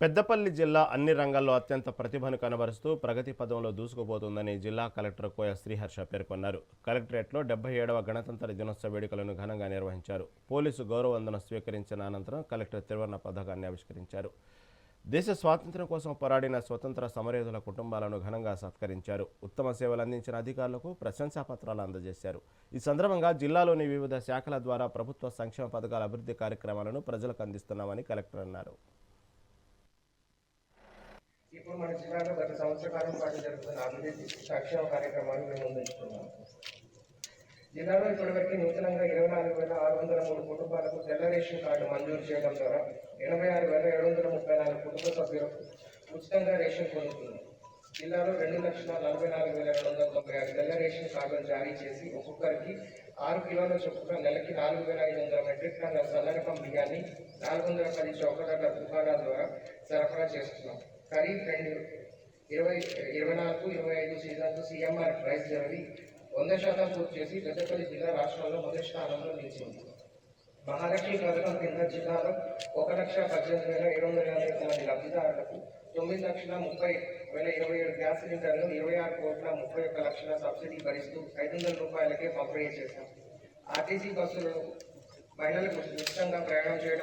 పెద్దపల్లి జిల్లా అన్ని రంగాల్లో అత్యంత ప్రతిభను కనబరుస్తూ ప్రగతి పదంలో దూసుకుపోతుందని జిల్లా కలెక్టర్ కోయ శ్రీహర్ష పేర్కొన్నారు. కలెక్టరేట్లో డెబ్బై ఏడవ గణతంత్ర దినోత్సవ వేడుకలను ఘనంగా నిర్వహించారు. పోలీసు గౌరవవందనం స్వీకరించిన అనంతరం కలెక్టర్ త్రివర్ణ పథకాన్ని ఆవిష్కరించారు. దేశ స్వాతంత్ర్యం కోసం పోరాడిన స్వతంత్ర సమరయోధుల కుటుంబాలను ఘనంగా సత్కరించారు. ఉత్తమ సేవలు అందించిన అధికారులకు ప్రశంసా పత్రాలు అందజేశారు. ఈ సందర్భంగా జిల్లాలోని వివిధ శాఖల ద్వారా ప్రభుత్వ సంక్షేమ పథకాల అభివృద్ధి కార్యక్రమాలను ప్రజలకు అందిస్తున్నామని కలెక్టర్ అన్నారు. ఇప్పుడు జిల్లాలో గత సంవత్సర కాలం పాటు జరుగుతున్న అభివృద్ధి సంక్షేమ కార్యక్రమాన్ని మేము ముందుకున్నాం జిల్లాలో ఇప్పటివరకు నూతనంగా ఇరవై నాలుగు వేల ఆరు వందల మూడు కుటుంబాలకు తెల్ల రేషన్ కార్డు మంజూరు చేయడం ద్వారా ఎనభై ఆరు వేల ఏడు వందల ముప్పై నాలుగు కుటుంబ సభ్యులకు ఉచితంగా రేషన్ పొందుతుంది జిల్లాలో రెండు లక్షల నలభై నాలుగు వేల రెండు వందల తొంభై ఆరు తెల్ల రేషన్ కార్డులు జారీ చేసి ఒక్కొక్కరికి ఆరు కిలోల చొప్పున నెలకి నాలుగు వేల ఐదు వందల మెట్రిక్ టన్నుల సన్నరకం బియ్యాన్ని నాలుగు వందల పది చౌకగడ్డ దుకాణాల ద్వారా సరఫరా చేస్తున్నాం. ఖరీఫ్ రెండు ఇరవై ఇరవై నాలుగు ఇరవై ఐదు సీజన్కు సీఎంఆర్ ప్రైస్ జరిగి వంద శాతం పూర్తి చేసి పెద్దపల్లి జిల్లా రాష్ట్రంలో మొదటి స్థానంలో నిలిచింది. మహాలక్ష్మి పథకం కింద జిల్లాలో ఒక లక్ష పద్దెనిమిది వేల ఏడు వందల యాభై ఒక్క మంది లబ్ధిదారులకు తొమ్మిది లక్షల ముప్పై వేల ఇరవై ఏడు గ్యాస్ సిలిండర్లు ఇరవై ఆరు కోట్ల ముప్పై ఒక్క లక్షల సబ్సిడీ భరిస్తూ ఐదు వందల రూపాయలకే పంపిణీ చేశాం. ఆర్టీసీ బస్సులు మహిళలకు ఉచితంగా ప్రయాణం చేయడం